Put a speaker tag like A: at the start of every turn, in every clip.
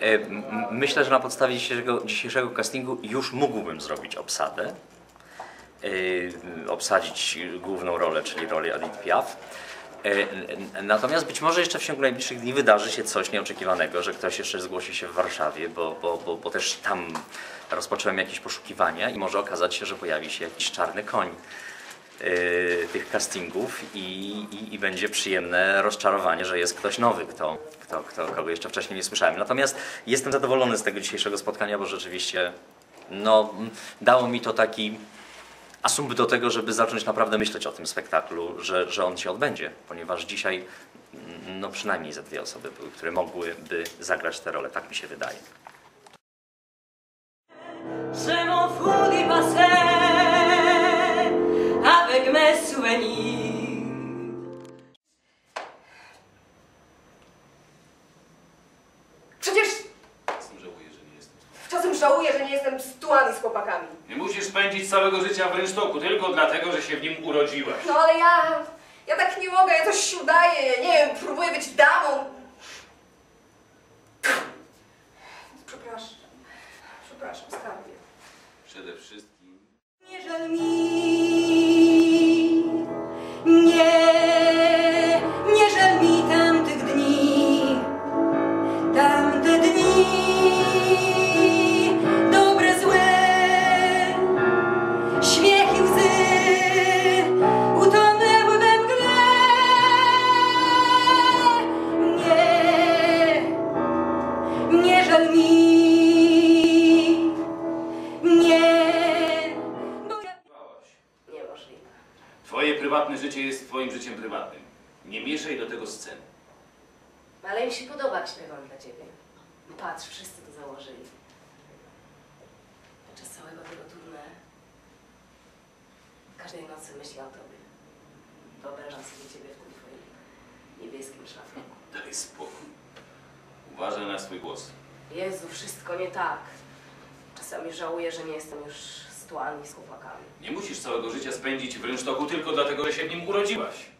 A: E, Myślę, że na podstawie dzisiejszego, dzisiejszego castingu już mógłbym zrobić obsadę. E, Obsadzić główną rolę, czyli rolę Edith Piaf. E, Natomiast być może jeszcze w ciągu najbliższych dni wydarzy się coś nieoczekiwanego, że ktoś jeszcze zgłosi się w Warszawie, bo, bo, bo, bo też tam rozpocząłem jakieś poszukiwania i może okazać się, że pojawi się jakiś czarny koń tych castingów i, i, i będzie przyjemne rozczarowanie, że jest ktoś nowy, kto, kto, kto, kogo jeszcze wcześniej nie słyszałem. Natomiast jestem zadowolony z tego dzisiejszego spotkania, bo rzeczywiście no, dało mi to taki asumpt do tego, żeby zacząć naprawdę myśleć o tym spektaklu, że, że on się odbędzie, ponieważ dzisiaj mm, no, przynajmniej ze dwie osoby były, które mogłyby zagrać tę rolę, tak mi się wydaje.
B: Souvenirs.
C: Przecież
D: Czasem żałuję, że nie jestem.
C: czasem żałuję, że nie jestem stułany z chłopakami.
D: Nie musisz spędzić całego życia w rynsztoku tylko dlatego, że się w nim urodziłaś.
C: No ale ja... Ja tak nie mogę, ja coś udaję, nie wiem, próbuję być damą. Przepraszam. Przepraszam, skarbie.
D: Przede wszystkim... prywatne życie jest twoim życiem prywatnym. Nie mieszaj do tego scen.
C: Ale mi się podoba, jak śpiewam dla ciebie. Patrz, wszyscy to założyli. Podczas całego tego tournée każdej nocy myślę o tobie. Wyobrażam sobie ciebie w tym twoim niebieskim szlafroku.
D: Daj spokój. Uważaj na swój głos.
C: Jezu, wszystko nie tak. Czasami żałuję, że nie jestem już z chłopakami.
D: Nie musisz całego życia spędzić w rynsztoku tylko dlatego, że się w nim urodziłaś.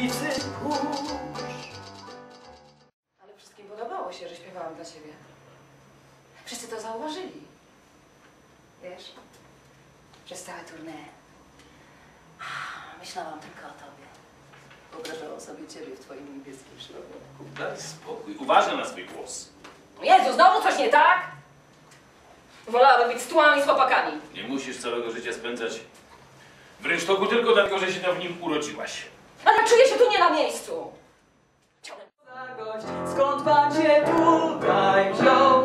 B: Ulicy kurz.
C: Ale wszystkim podobało się, że śpiewałam dla ciebie. Wszyscy to zauważyli. Wiesz? Przez całe tournée. Myślałam tylko o tobie. Wyobrażałam sobie ciebie w twoim niebieskim szlafroku.
D: Daj spokój. Uważaj na swój głos.
C: Jezu, znowu coś nie tak? Wolałabym być z tułami z chłopakami.
D: Nie musisz całego życia spędzać w rynsztoku tylko dlatego, że się tam w nim urodziłaś.
C: Ale czuję się tu nie na miejscu. Skąd pan się tutaj wziął?